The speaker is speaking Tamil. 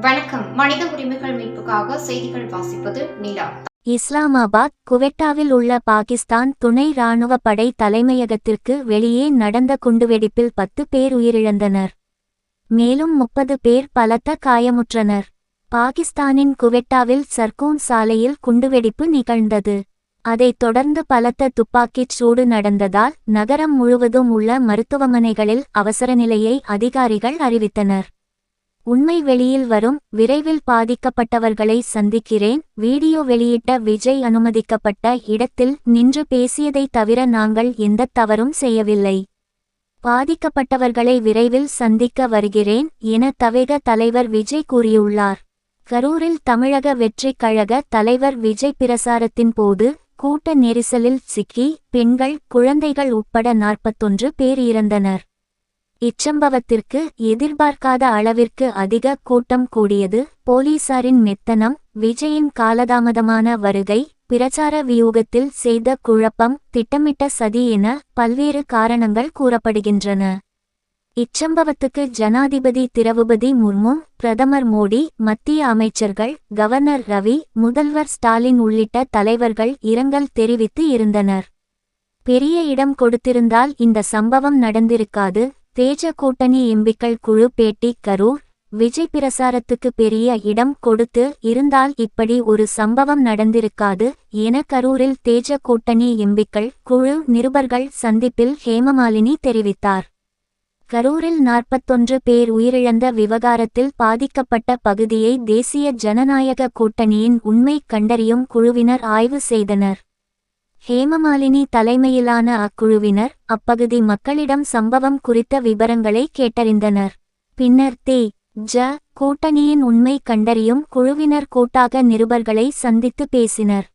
வணக்கம். மனித உரிமைகள் மீட்புக்காக செய்திகள் வாசிப்பது நிலா. இஸ்லாமாபாத் குவெட்டாவில் உள்ள பாகிஸ்தான் துணை ராணுவ படை தலைமையகத்திற்கு வெளியே நடந்த குண்டுவெடிப்பில் பத்து பேர் உயிரிழந்தனர். மேலும் முப்பது பேர் பலத்த காயமுற்றனர். பாகிஸ்தானின் குவெட்டாவில் சர்கூன் சாலையில் குண்டுவெடிப்பு நிகழ்ந்தது. அதைத் தொடர்ந்து பலத்த துப்பாக்கிச் சூடு நடந்ததால் நகரம் முழுவதும் உள்ள மருத்துவமனைகளில் அவசர நிலையை அதிகாரிகள் அறிவித்தனர். உண்மை வெளியில் வரும் விரைவில் பாதிக்கப்பட்டவர்களை சந்திக்கிறேன். வீடியோ வெளியிட்ட விஜய் அனுமதிக்கப்பட்ட இடத்தில் நின்று பேசியதை தவிர நாங்கள் எந்தத் தவறும் செய்யவில்லை. பாதிக்கப்பட்டவர்களை விரைவில் சந்திக்க வருகிறேன் என தவேக தலைவர் விஜய் கூறியுள்ளார். கரூரில் தமிழக வெற்றிக் கழக தலைவர் விஜய் பிரசாரத்தின் போது கூட்ட நெரிசலில் சிக்கி பெண்கள் குழந்தைகள் உட்பட நாற்பத்தொன்று பேர் இறந்தனர். இச்சம்பவத்திற்கு எதிர்பார்க்காத அளவிற்கு அதிக கூட்டம் கூடியது போலீசாரின் மெத்தனம் விஜயின் காலதாமதமான வருகை பிரச்சார வியூகத்தில் செய்த குழப்பம் திட்டமிட்ட சதி என பல்வேறு காரணங்கள் கூறப்படுகின்றன. இச்சம்பவத்துக்கு ஜனாதிபதி திரவுபதி முர்மு பிரதமர் மோடி மத்திய அமைச்சர்கள் கவர்னர் ரவி முதல்வர் ஸ்டாலின் உள்ளிட்ட தலைவர்கள் இரங்கல் தெரிவித்து இருந்தனர். பெரிய இடம் கொடுத்திருந்தால் இந்த சம்பவம் நடந்திருக்காது தேஜ கூட்டணி எம்பிக்கள் குழு பேட்டி கரூர் விஜய் பிரசாரத்துக்கு பெரிய இடம் கொடுத்து இருந்தால் இப்படி ஒரு சம்பவம் நடந்திருக்காது என கரூரில் தேஜ கூட்டணி எம்பிக்கள் குழு நிருபர்கள் சந்திப்பில் ஹேமமாலினி தெரிவித்தார். கரூரில் நாற்பத்தொன்று பேர் உயிரிழந்த விவகாரத்தில் பாதிக்கப்பட்ட பகுதியை தேசிய ஜனநாயக கூட்டணியின் உண்மை கண்டறியும் குழுவினர் ஆய்வு செய்தனர். ஹேமமாலினி தலைமையிலான அக்குழுவினர் அப்பகுதி மக்களிடம் சம்பவம் குறித்த விவரங்களை கேட்டறிந்தனர். பின்னர் தே. ஜ. கூட்டணியின் உண்மை கண்டறியும் குழுவினர் கூட்டாக நிருபர்களை சந்தித்து பேசினர்.